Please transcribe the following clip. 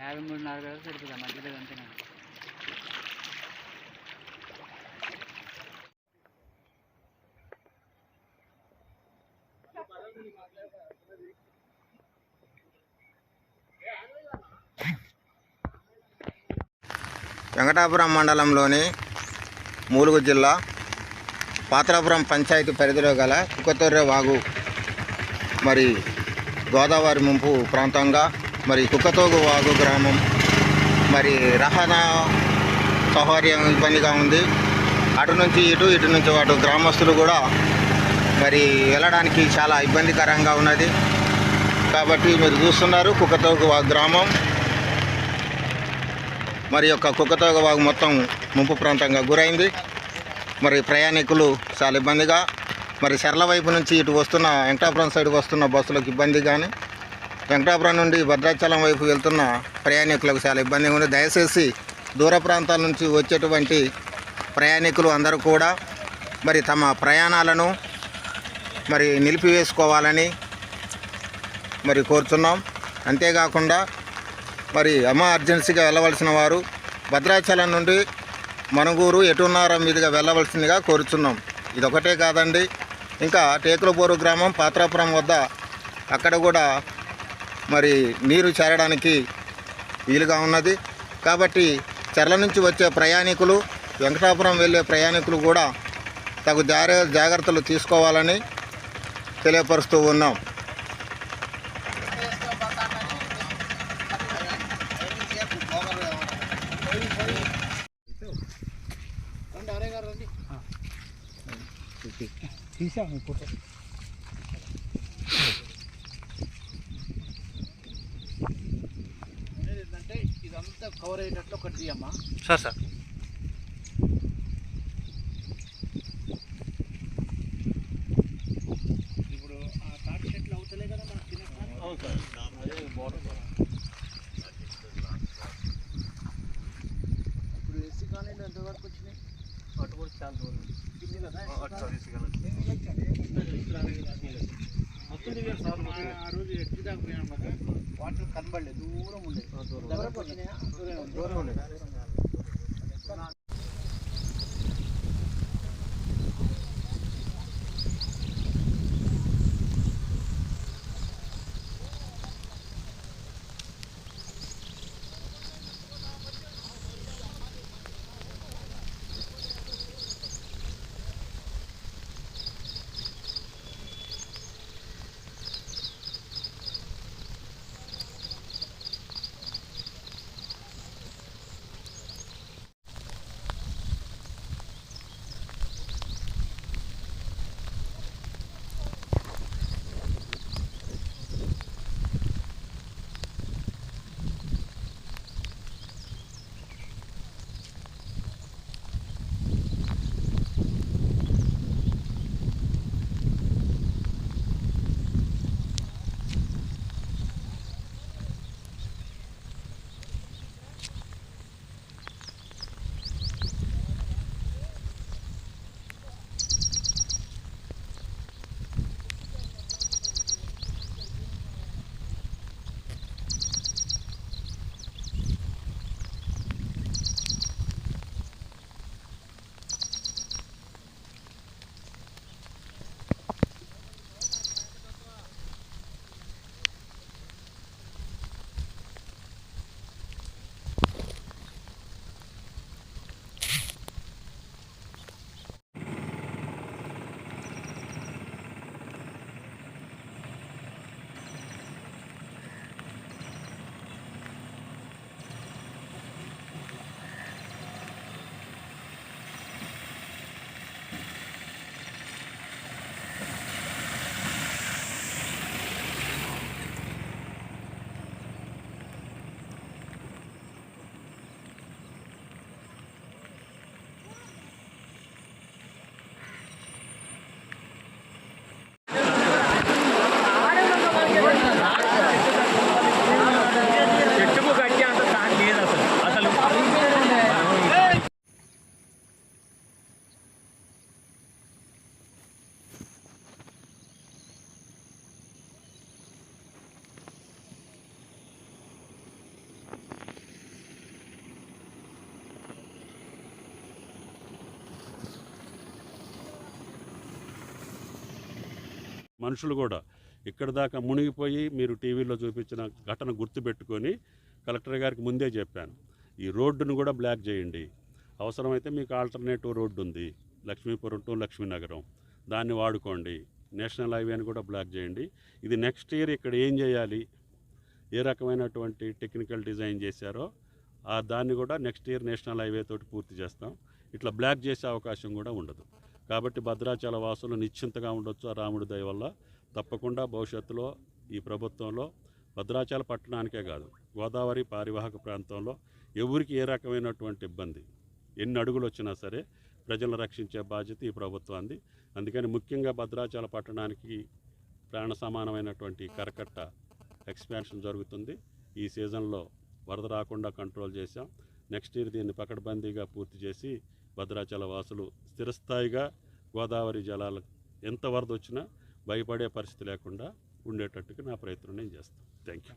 యాభై మూడు నాలుగు వేలు సరిపోతుంది మధ్యలో అంతేనా? వెంకటాపురం మండలంలోని మూలుగు జిల్లా పాత్రాపురం పంచాయతీ పరిధిలో గల కుక్కతొర్రె వాగు మరి గోదావరి ముంపు ప్రాంతంగా మరి కుక్కతోగు వాగు గ్రామం. మరి రవాణా సౌకర్యం ఇబ్బందిగా ఉంది. అటు నుంచి ఇటు ఇటు నుంచి అటు గ్రామస్తులు కూడా మరి వెళ్ళడానికి చాలా ఇబ్బందికరంగా ఉన్నది. కాబట్టి మీరు చూస్తున్నారు కుక్కతోగు వాగు గ్రామం. మరి యొక్క కుక్కతోగ వాగు మొత్తం ముంపు ప్రాంతంగా గురైంది. మరి ప్రయాణికులు చాలా ఇబ్బందిగా. మరి సరళ వైపు నుంచి ఇటు వస్తున్న వెంకటాపురం సైడ్కి వస్తున్న బస్సులకు ఇబ్బంది కానీ వెంకటాపురం నుండి భద్రాచలం వైపు వెళ్తున్న ప్రయాణికులకు చాలా ఇబ్బందిగా ఉంది. దయచేసి దూర ప్రాంతాల నుంచి వచ్చేటువంటి ప్రయాణికులు అందరూ కూడా మరి తమ ప్రయాణాలను మరి నిలిపివేసుకోవాలని మరి కోరుతున్నాం అంతేకాకుండా మరి అమ్మ అర్జెన్సీగా వెళ్ళవలసిన వారు భద్రాచలం నుండి మనుగూరు ఎటున్నారం మీదుగా వెళ్ళవలసిందిగా కోరుచున్నాం. ఇదొకటే కాదండి ఇంకా టేకులబోరు గ్రామం పాత్రాపురం వద్ద అక్కడ కూడా మరి నీరు చేరడానికి వీలుగా ఉన్నది. కాబట్టి చెర్ల నుంచి వచ్చే ప్రయాణికులు వెంకటాపురం వెళ్ళే ప్రయాణికులు కూడా తగు జాగ్రత్తలు తీసుకోవాలని తెలియపరుస్తూ ఉన్నాం. తీసాము ఇప్పుడు ఇదంతా కవర్ అయ్యేటట్టు ఒకటి తీయమ్మా సార్ సార్ ఇప్పుడు ఆ తాటి చెట్లు అవుతలే కదా మనకి కింద అవును సార్ అదే బోర్డర్ ఇప్పుడు ఎస్సీ కాలనీలో ఎంతవరకు వచ్చినాయి అటు కూడా చాలా దూరం కింది കൺപള്ളി ദൂരമുണ്ട് ദൂരമുണ്ട് మనుషులు కూడా ఇక్కడ దాకా మునిగిపోయి మీరు టీవీలో చూపించిన ఘటన గుర్తుపెట్టుకొని కలెక్టర్ గారికి ముందే చెప్పాను. ఈ రోడ్డును కూడా బ్లాక్ చేయండి. అవసరమైతే మీకు ఆల్టర్నేటివ్ రోడ్డు ఉంది. లక్ష్మీపురం టు లక్ష్మీనగరం. దాన్ని వాడుకోండి. నేషనల్ హైవేని కూడా బ్లాక్ చేయండి. ఇది నెక్స్ట్ ఇయర్ ఇక్కడ ఏం చేయాలి? ఏ రకమైనటువంటి టెక్నికల్ డిజైన్ చేశారో ఆ దాన్ని కూడా నెక్స్ట్ ఇయర్ నేషనల్ హైవే తోటి పూర్తి చేస్తాం. ఇట్లా బ్లాక్ చేసే అవకాశం కూడా ఉండదు. కాబట్టి భద్రాచల వాసులు నిశ్చింతగా ఉండొచ్చు ఆ రాముడి దయ వల్ల. తప్పకుండా భవిష్యత్తులో ఈ ప్రభుత్వంలో భద్రాచల పట్టణానికే కాదు గోదావరి పారివాహక ప్రాంతంలో ఎవరికి ఏ రకమైనటువంటి ఇబ్బంది? ఎన్ని అడుగులు వచ్చినా సరే ప్రజలను రక్షించే బాధ్యత ఈ ప్రభుత్వాన్ని అందుకని ముఖ్యంగా భద్రాచల పట్టణానికి ప్రాణ సమానమైనటువంటి కరకట్ట ఎక్స్పాన్షన్ జరుగుతుంది. ఈ సీజన్లో వరద రాకుండా కంట్రోల్ చేశాం. నెక్స్ట్ ఇయర్ దీన్ని పకడ్బందీగా పూర్తి చేసి భద్రాచల వాసులు స్థిరస్థాయిగా గోదావరి జలాలు ఎంత వరద వచ్చినా భయపడే పరిస్థితి లేకుండా ఉండేటట్టుగా నా ప్రయత్నం నేను చేస్తాను. Thank you